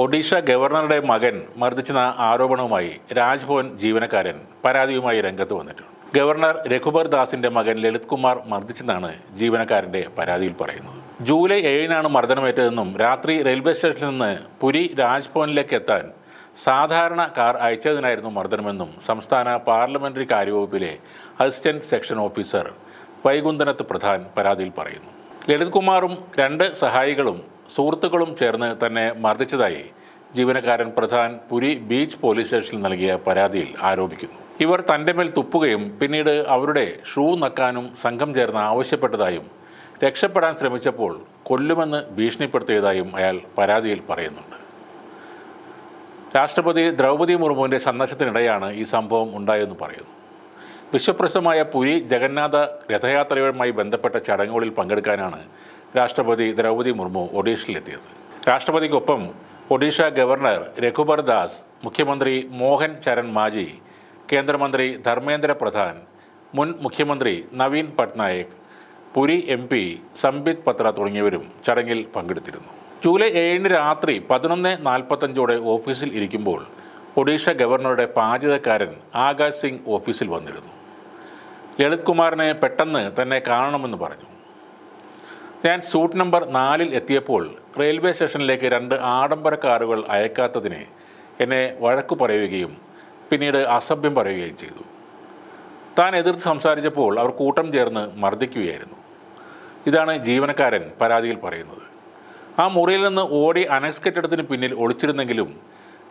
ഒഡീഷ ഗവർണറുടെ മകൻ മർദ്ദിച്ചെന്ന ആരോപണവുമായി രാജ്ഭവൻ ജീവനക്കാരൻ പരാതിയുമായി രംഗത്ത് വന്നിട്ടുണ്ട്. ഗവർണർ രഘുബർ ദാസിന്റെ മകൻ ലളിത് കുമാർ മർദ്ദിച്ചെന്നാണ് ജീവനക്കാരന്റെ പരാതിയിൽ പറയുന്നത്. ജൂലൈ ഏഴിനാണ് മർദ്ദനമേറ്റതെന്നും രാത്രി റെയിൽവേ സ്റ്റേഷനിൽ നിന്ന് പുരി രാജ്ഭവനിലേക്ക് എത്താൻ സാധാരണ കാർ അയച്ചതിനായിരുന്നു മർദ്ദനമെന്നും സംസ്ഥാന പാർലമെന്ററി കാര്യവകുപ്പിലെ അസിസ്റ്റന്റ് സെക്ഷൻ ഓഫീസർ വൈകുന്തനത്ത് പ്രധാൻ പരാതിയിൽ പറയുന്നു. ലളിത് കുമാറും രണ്ട് സഹായികളും സുഹൃത്തുക്കളും ചേർന്ന് തന്നെ മർദ്ദിച്ചതായി ജീവനക്കാരൻ പ്രധാൻ പുരി ബീച്ച് പോലീസ് സ്റ്റേഷനിൽ നൽകിയ പരാതിയിൽ ആരോപിക്കുന്നു. ഇവർ തന്റെ മേൽ തുപ്പുകയും പിന്നീട് അവരുടെ ഷൂ നക്കാനും സംഘം ചേർന്ന് ആവശ്യപ്പെട്ടതായും രക്ഷപ്പെടാൻ ശ്രമിച്ചപ്പോൾ കൊല്ലുമെന്ന് ഭീഷണിപ്പെടുത്തിയതായും അയാൾ പരാതിയിൽ പറയുന്നുണ്ട്. രാഷ്ട്രപതി ദ്രൗപദി മുർമുവിന്റെ സന്ദർശനത്തിനിടെയാണ് ഈ സംഭവം ഉണ്ടായെന്ന് പറയുന്നു. വിശ്വപ്രസിദ്ധമായ പുരി ജഗന്നാഥ രഥയാത്രയുമായി ബന്ധപ്പെട്ട ചടങ്ങുകളിൽ പങ്കെടുക്കാനാണ് രാഷ്ട്രപതി ദ്രൗപദി മുർമു ഒഡീഷയിലെത്തിയത്. രാഷ്ട്രപതിക്കൊപ്പം ഒഡീഷ ഗവർണർ രഘുബർ ദാസ് മുഖ്യമന്ത്രി മോഹൻ ചരൺ മാജി കേന്ദ്രമന്ത്രി ധർമ്മേന്ദ്ര പ്രധാൻ മുൻ മുഖ്യമന്ത്രി നവീൻ പട്നായക് പുരി എം പി സംബിത് പത്ര തുടങ്ങിയവരും ചടങ്ങിൽ പങ്കെടുത്തിരുന്നു. ജൂലൈ ഏഴിന് രാത്രി പതിനൊന്ന് നാൽപ്പത്തഞ്ചോടെ ഓഫീസിൽ ഇരിക്കുമ്പോൾ ഒഡീഷ ഗവർണറുടെ പാചകക്കാരൻ ആകാശ് സിംഗ് ഓഫീസിൽ വന്നിരുന്നു. ലളിത് കുമാറിനെ പെട്ടെന്ന് തന്നെ കാണണമെന്ന് പറഞ്ഞു. ഞാൻ സൂട്ട് നമ്പർ നാലിൽ എത്തിയപ്പോൾ റെയിൽവേ സ്റ്റേഷനിലേക്ക് രണ്ട് ആഡംബര കാറുകൾ അയക്കാത്തതിന് എന്നെ വഴക്കു പറയുകയും പിന്നീട് അസഭ്യം പറയുകയും ചെയ്തു. താൻ എതിർത്ത് സംസാരിച്ചപ്പോൾ അവർ കൂട്ടം ചേർന്ന് മർദ്ദിക്കുകയായിരുന്നു. ഇതാണ് ജീവനക്കാരൻ പരാതിയിൽ പറയുന്നത്. ആ മുറിയിൽ നിന്ന് ഓടി അനക്സ്കെട്ടിടത്തിന് പിന്നിൽ ഒളിച്ചിരുന്നെങ്കിലും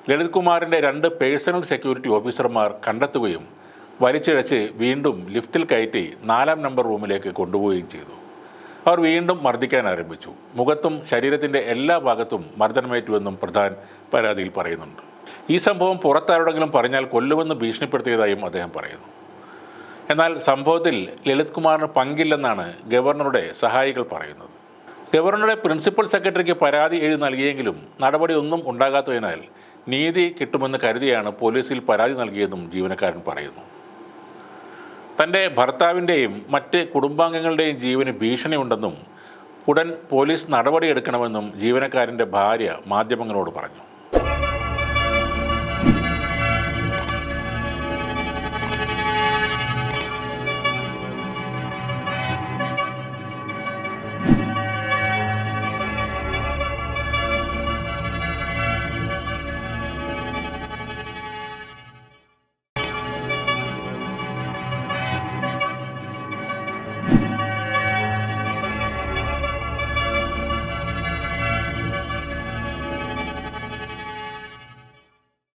ലളിത് കുമാറിന്റെ രണ്ട് പേഴ്സണൽ സെക്യൂരിറ്റി ഓഫീസർമാർ കണ്ടെത്തുകയും വലിച്ചിഴച്ച് വീണ്ടും ലിഫ്റ്റിൽ കയറ്റി നാലാം നമ്പർ റൂമിലേക്ക് കൊണ്ടുപോവുകയും ചെയ്തു. അവർ വീണ്ടും മർദ്ദിക്കാൻ ആരംഭിച്ചു. മുഖത്തും ശരീരത്തിന്റെ എല്ലാ ഭാഗത്തും മർദ്ദനമേറ്റുവെന്നും പ്രധാൻ പരാതിയിൽ പറയുന്നുണ്ട്. ഈ സംഭവം പുറത്താരോടെങ്കിലും പറഞ്ഞാൽ കൊല്ലുമെന്ന് ഭീഷണിപ്പെടുത്തിയതായും അദ്ദേഹം പറയുന്നു. എന്നാൽ സംഭവത്തിൽ ലളിത് കുമാറിന് പങ്കില്ലെന്നാണ് ഗവർണറുടെ സഹായികൾ പറയുന്നത്. ഗവർണറുടെ പ്രിൻസിപ്പൽ സെക്രട്ടറിക്ക് പരാതി എഴുതി നൽകിയെങ്കിലും നടപടിയൊന്നും ഉണ്ടാകാത്തതിനാൽ നീതി കിട്ടുമെന്ന് കരുതിയാണ് പോലീസിൽ പരാതി നൽകിയതെന്നും ജീവനക്കാരൻ പറയുന്നു. തന്റെ ഭർത്താവിന്റെയും മറ്റ് കുടുംബാംഗങ്ങളുടെയും ജീവന് ഭീഷണിയുണ്ടെന്നും ഉടൻ പോലീസ് നടപടിയെടുക്കണമെന്നും ജീവനക്കാരന്റെ ഭാര്യ മാധ്യമങ്ങളോട് പറഞ്ഞു.